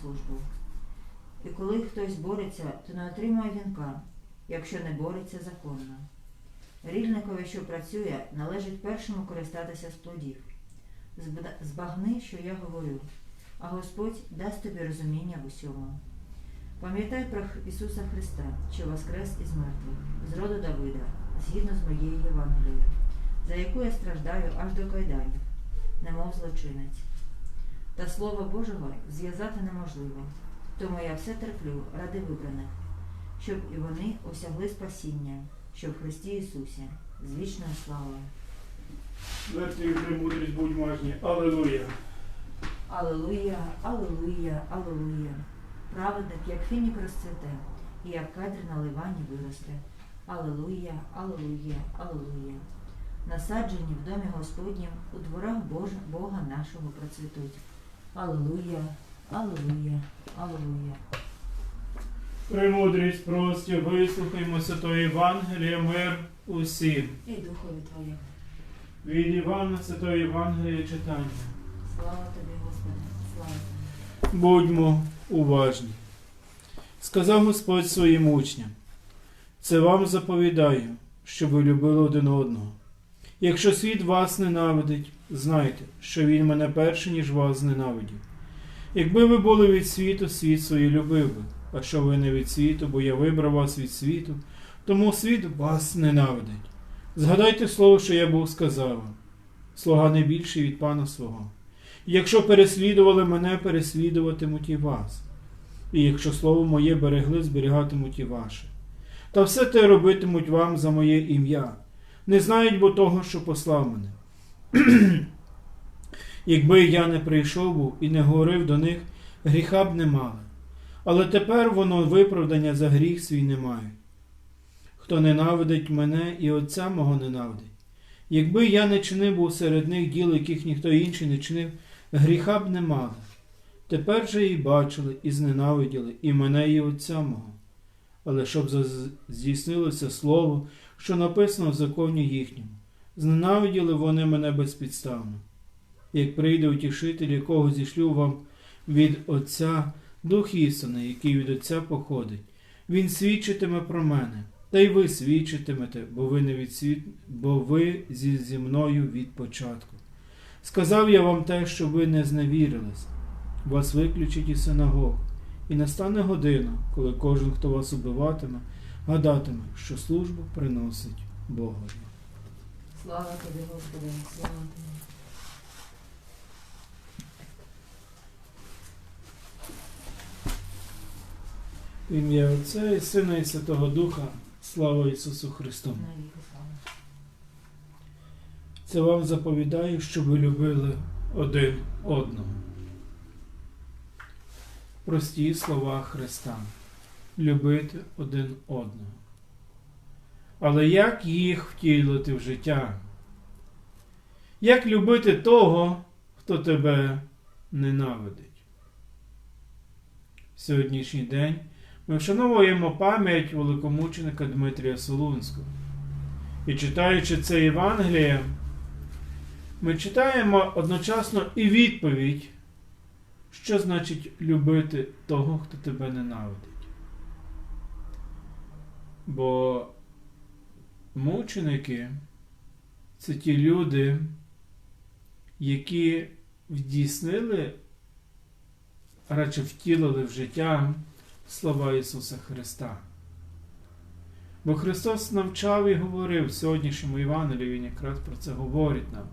службу. І коли хтось бореться, то не отримує вінка, якщо не бореться законно. Рільникові, що працює, належить першому користатися з плодів. Збагни, що я говорю, а Господь дасть тобі розуміння в усьому. Пам'ятай про Ісуса Христа, що воскрес із мертвих, з роду Давида, згідно з моєю Євангелією, за яку я страждаю аж до кайданів, немов злочинець. Та Слово Божого зв'язати неможливо, тому я все терплю ради вибраних, щоб і вони осягли спасіння, що в Христі Ісусі, з вічною славою. Смерті і премудрість будь мажні. Алелуя. Алелуя, алелуя, алелуя. Праведник, як фінік розцвіте, і як кадр на ливані виросте. Алелуя, алелуя, алелуя. Насаджені в домі Господнім у дворах Божа, Бога нашого процвітуть. Алелуя, алелуя, алелуя. Премудрість прості, вислухаймо Святої Євангелія, мир усім. І Духові Твоєму. Від Івана Святої Євангелія читання. Слава тобі, Господи, слава тобі. Будьмо уважні. Сказав Господь своїм учням: Це вам заповідаю, щоб ви любили один одного. Якщо світ вас ненавидить, знайте, що він мене перше, ніж вас зненавидів. Якби ви були від світу, світ свої любив би, а що ви не від світу, бо я вибрав вас від світу, тому світ вас ненавидить. Згадайте слово, що я був сказав. Слуга не більший від пана свого. Якщо переслідували мене, переслідуватимуть і вас. І якщо слово моє берегли, зберігатимуть і ваше. Та все те робитимуть вам за моє ім'я. Не знають бо того, що послав мене. Якби я не прийшов був і не говорив до них, гріха б не мали. Але тепер воно виправдання за гріх свій не має. Хто ненавидить мене і Отця мого ненавидить. Якби я не чинив був серед них діл, яких ніхто інший не чинив, гріха б не мали. Тепер же і бачили, і зненавиділи, і мене, і Отця мого. Але щоб здійснилося слово, що написано в законі їхньому, зненавиділи вони мене безпідставно. Як прийде утішитель, якого зішлю вам від Отця, Дух істини, який від Отця походить, він свідчитиме про мене, та й ви свідчитимете, бо ви не від світ, бо ви зі, зі мною від початку. Сказав я вам те, що ви не зневірились. Вас виключать із синагог, і настане година, коли кожен, хто вас убиватиме, гадатиме, що службу приносить Богові. Слава тобі, Господи, слава тобі. Ім'я Отця і Сина і Святого Духа, слава Ісусу Христу! Це вам заповідаю, щоб ви любили один одного. Прості слова Христа. Любити один одного. Але як їх втілити в життя? Як любити того, хто тебе ненавидить? Сьогоднішній день ми вшановуємо пам'ять великомученика Дмитрія Солунського. І читаючи це Євангеліє, ми читаємо одночасно і відповідь, що значить любити того, хто тебе ненавидить. Бо мученики це ті люди, які вдійснили, радше втілили в життя слова Ісуса Христа. Бо Христос навчав і говорив в сьогоднішньому Євангелії, Він якраз про це говорить нам.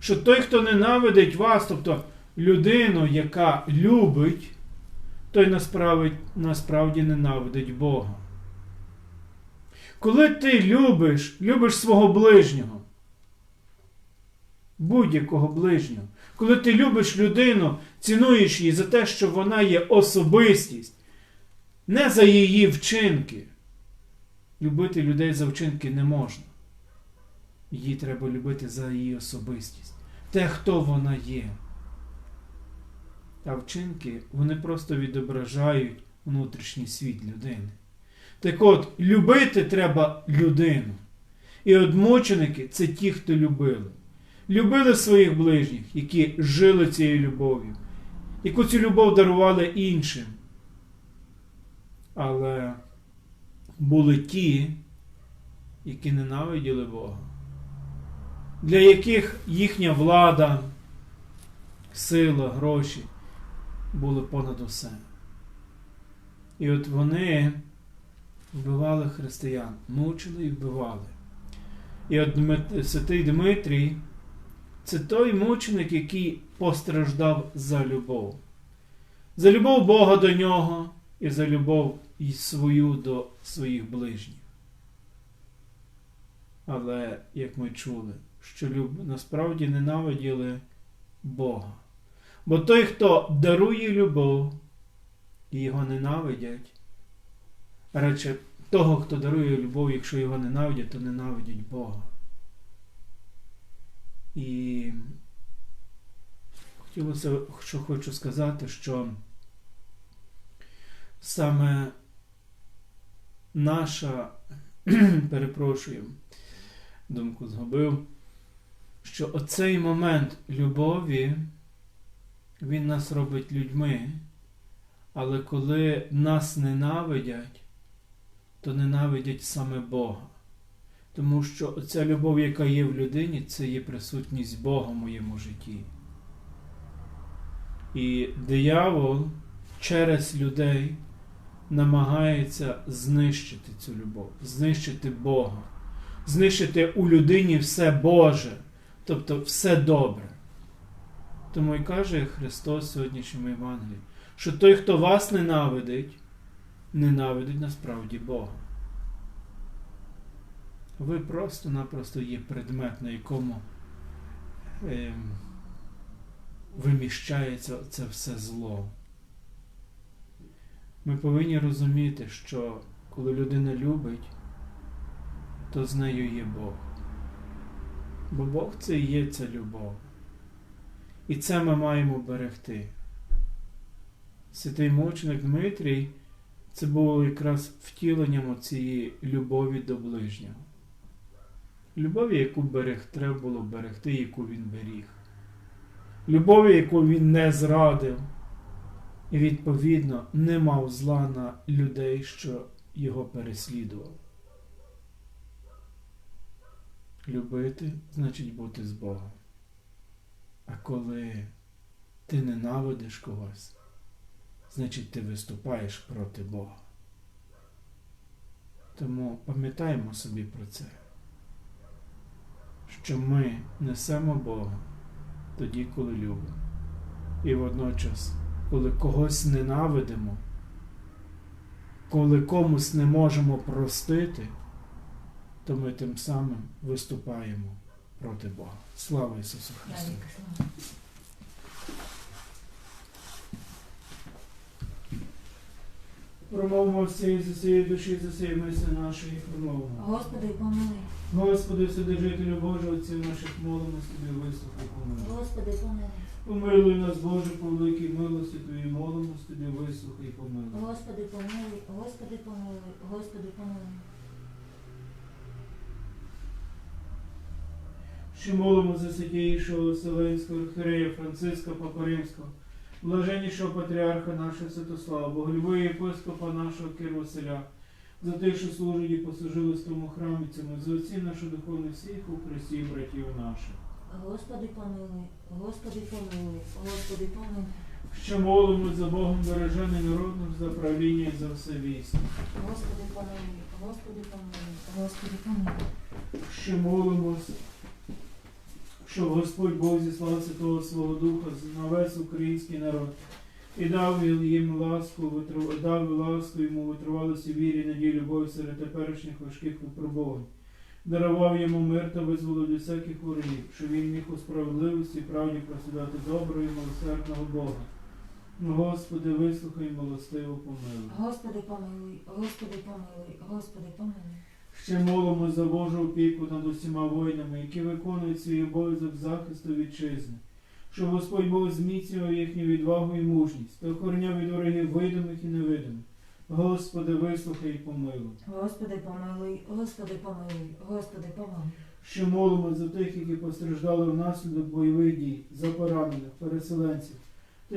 Що той, хто ненавидить вас, тобто людину, яка любить, той насправді, насправді ненавидить Бога. Коли ти любиш, любиш свого ближнього, будь-якого ближнього, коли ти любиш людину, цінуєш її за те, що вона є особистість, не за її вчинки. Любити людей за вчинки не можна. Її треба любити за її особистість. Те, хто вона є. А вчинки вони просто відображають внутрішній світ людини. Так от, любити треба людину. І от мученики це ті, хто любили. Любили своїх ближніх, які жили цією любов'ю, яку цю любов дарували іншим. Але були ті, які ненавиділи Бога, для яких їхня влада, сила, гроші були понад усе. І от вони вбивали християн, мучили і вбивали. І от святий Дмитрій це той мученик, який постраждав за любов. За любов Бога до нього і за любов свою до своїх ближніх. Але, як ми чули, що люб... насправді ненавиділи Бога. Бо той, хто дарує любов, і його ненавидять, радше того, хто дарує любов, якщо його ненавидять, то ненавидять Бога. І хотілося, що хочу сказати, що саме наша, перепрошую, думку згубив, що оцей момент любові, він нас робить людьми, але коли нас ненавидять, то ненавидять саме Бога. Тому що ця любов, яка є в людині, це є присутність Бога в моєму житті. І диявол через людей намагається знищити цю любов, знищити Бога, знищити у людині все Боже, тобто все добре. Тому і каже Христос в сьогоднішньому Євангелії, що той, хто вас ненавидить, ненавидить насправді Бога. Ви просто-напросто є предмет, на якому ем, виміщається це все зло. Ми повинні розуміти, що коли людина любить, то з нею є Бог. Бо Бог це і є ця любов. І це ми маємо берегти. Святий мученик Дмитрій це було якраз втіленням цієї любові до ближнього. Любові, яку берег, треба було берегти, яку він беріг. Любові, яку він не зрадив. І, відповідно, не мав зла на людей, що його переслідували. Любити значить бути з Богом. А коли ти ненавидиш когось, значить ти виступаєш проти Бога. Тому пам'ятаємо собі про це, що ми несемо Бога тоді, коли любимо. І водночас, коли когось ненавидимо, коли комусь не можемо простити, то ми тим самим виступаємо проти Бога. Слава Ісусу Христу! Навіки слава. Промовимо всі з усієї душі, з усієї мислі нашої промовимо. Господи, помилуй. Господи, Вседержителю Божий, отців наших молимось тобі вислухай помилуй. Господи, помилуй. Помилуй нас, Боже, по великій милості Твоїй молимось тобі вислухай помилуй. Господи, помилуй. Господи, помилуй. Господи, помилуй. Ще молимо за святійшого Вселенського архірея Франциска Папа Римського, блаженнішого патріарха нашого Святослава, боголюбого єпископа нашого Кир Василя, за тих, що служать і послужили в тому храмі цьому, за отців наших духовних всіх у Христі братів наших. Господи, помилуй. Господи, помилуй. Господи, помилуй. Ще молимо за Богом бережений народних, за правління і за все військо. Господи, помилуй. Господи, помилуй. Господи, помилуй. Ще молимось, щоб Господь Бог зіслав Святого Свого Духа на весь український народ і дав їм ласку, дав ласку йому витривалості вірі, надії, любові серед теперішніх важких випробувань. Дарував йому мир та визволив від всяких ворогів, що він міг у справедливості і правді просідати доброго і милосердного Бога. Господи, вислухай милостиво помилуй. Господи, помилуй. Господи, помилуй. Господи, помилуй. Ще молимо за Божу опіку над усіма воїнами, які виконують свій обов'язок захисту вітчизни, щоб Господь Бог зміцнював їхню відвагу і мужність та охороняв від ворогів видимих і невидимих. Господи, вислухай і помилуй. Господи, помилуй. Господи, помилуй. Господи, помилуй. Ще молимо за тих, які постраждали внаслідок бойових дій, за поранених, переселенців,